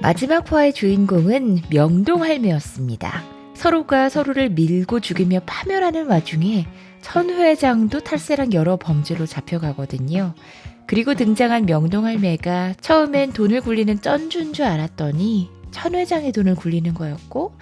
마지막 화의 주인공은 명동 할매였습니다. 서로가 서로를 밀고 죽이며 파멸하는 와중에 천 회장도 탈세랑 여러 범죄로 잡혀가거든요. 그리고 등장한 명동 할매가 처음엔 돈을 굴리는 쩐준 줄 알았더니 천 회장의 돈을 굴리는 거였고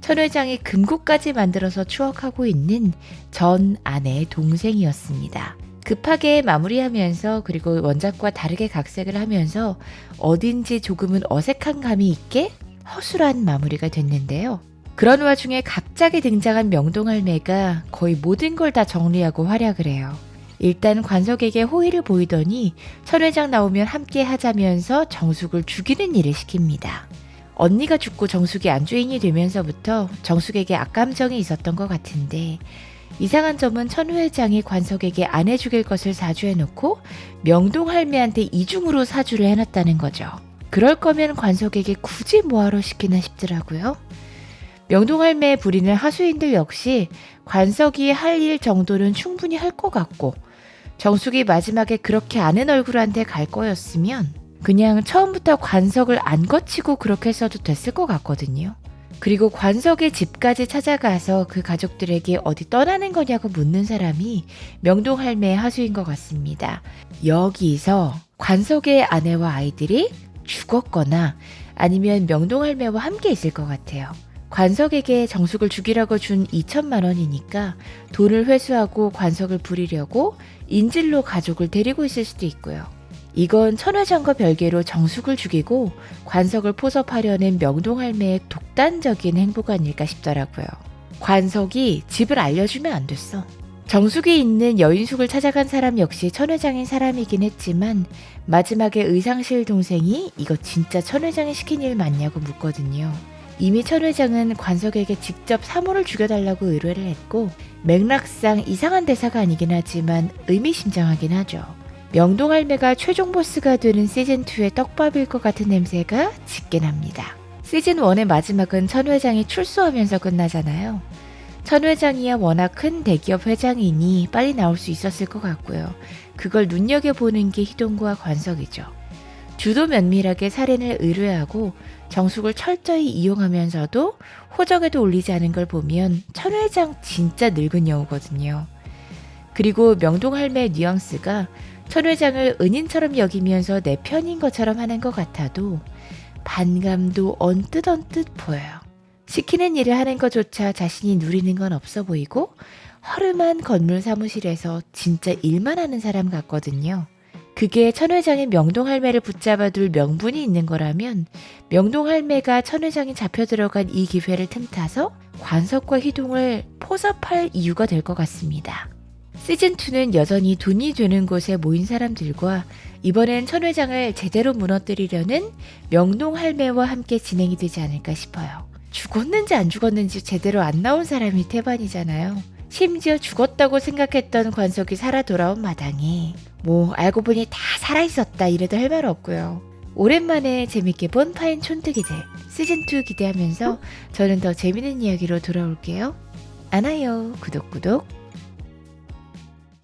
천 회장이 금고까지 만들어서 추억하고 있는 전 아내의 동생이었습니다. 급하게 마무리하면서 그리고 원작과 다르게 각색을 하면서 어딘지 조금은 어색한 감이 있게 허술한 마무리가 됐는데요. 그런 와중에 갑자기 등장한 명동할매가 거의 모든 걸 다 정리하고 활약을 해요. 일단 관석에게 호의를 보이더니 천 회장 나오면 함께 하자면서 정숙을 죽이는 일을 시킵니다. 언니가 죽고 정숙이 안주인이 되면서부터 정숙에게 악감정이 있었던 것 같은데 이상한 점은 천 회장이 관석에게 안 해주길 것을 사주해놓고 명동 할매한테 이중으로 사주를 해놨다는 거죠. 그럴 거면 관석에게 굳이 뭐하러 시키나 싶더라고요. 명동 할매의 부리는 하수인들 역시 관석이 할 일 정도는 충분히 할 것 같고 정숙이 마지막에 그렇게 아는 얼굴한테 갈 거였으면 그냥 처음부터 관석을 안 거치고 그렇게 써도 됐을 것 같거든요. 그리고 관석의 집까지 찾아가서 그 가족들에게 어디 떠나는 거냐고 묻는 사람이 명동 할매의 하수인 것 같습니다. 여기서 관석의 아내와 아이들이 죽었거나 아니면 명동 할매와 함께 있을 것 같아요. 관석에게 정숙을 죽이라고 준 2천만 원이니까 돈을 회수하고 관석을 부리려고 인질로 가족을 데리고 있을 수도 있고요. 이건 천회장과 별개로 정숙을 죽이고 관석을 포섭하려는 명동 할매의 독 단적인 행보가 아닐까 싶더라고요. 관석이 집을 알려주면 안 됐어. 정숙이 있는 여인숙을 찾아간 사람 역시 천회장인 사람이긴 했지만 마지막에 의상실 동생이 이거 진짜 천회장이 시킨 일 맞냐고 묻거든요. 이미 천 회장은 관석에게 직접 사모를 죽여달라고 의뢰를 했고 맥락상 이상한 대사가 아니긴 하지만 의미심장하긴 하죠. 명동 할매가 최종 보스가 되는 시즌2의 떡밥일 것 같은 냄새가 짙게 납니다. 시즌 1의 마지막은 천 회장이 출소하면서 끝나잖아요. 천 회장이야 워낙 큰 대기업 회장이니 빨리 나올 수 있었을 것 같고요. 그걸 눈여겨보는 게 희동과 관석이죠. 주도 면밀하게 살인을 의뢰하고 정숙을 철저히 이용하면서도 호적에도 올리지 않은 걸 보면 천 회장 진짜 늙은 여우거든요. 그리고 명동 할매의 뉘앙스가 천 회장을 은인처럼 여기면서 내 편인 것처럼 하는 것 같아도 반감도 언뜻 언뜻 보여요. 시키는 일을 하는 것조차 자신이 누리는 건 없어 보이고 허름한 건물 사무실에서 진짜 일만 하는 사람 같거든요. 그게 천 회장이 명동 할매를 붙잡아둘 명분이 있는 거라면 명동 할매가 천 회장이 잡혀 들어간 이 기회를 틈타서 관석과 희동을 포섭할 이유가 될 것 같습니다. 시즌2는 여전히 돈이 되는 곳에 모인 사람들과 이번엔 천 회장을 제대로 무너뜨리려는 명동 할매와 함께 진행이 되지 않을까 싶어요. 죽었는지 안 죽었는지 제대로 안 나온 사람이 태반이잖아요. 심지어 죽었다고 생각했던 관석이 살아 돌아온 마당에 뭐 알고 보니 다 살아 있었다 이래도 할 말 없고요. 오랜만에 재밌게 본 파인 촌뜨기들 시즌2 기대하면서 저는 더 재밌는 이야기로 돌아올게요. 안아요 구독 구독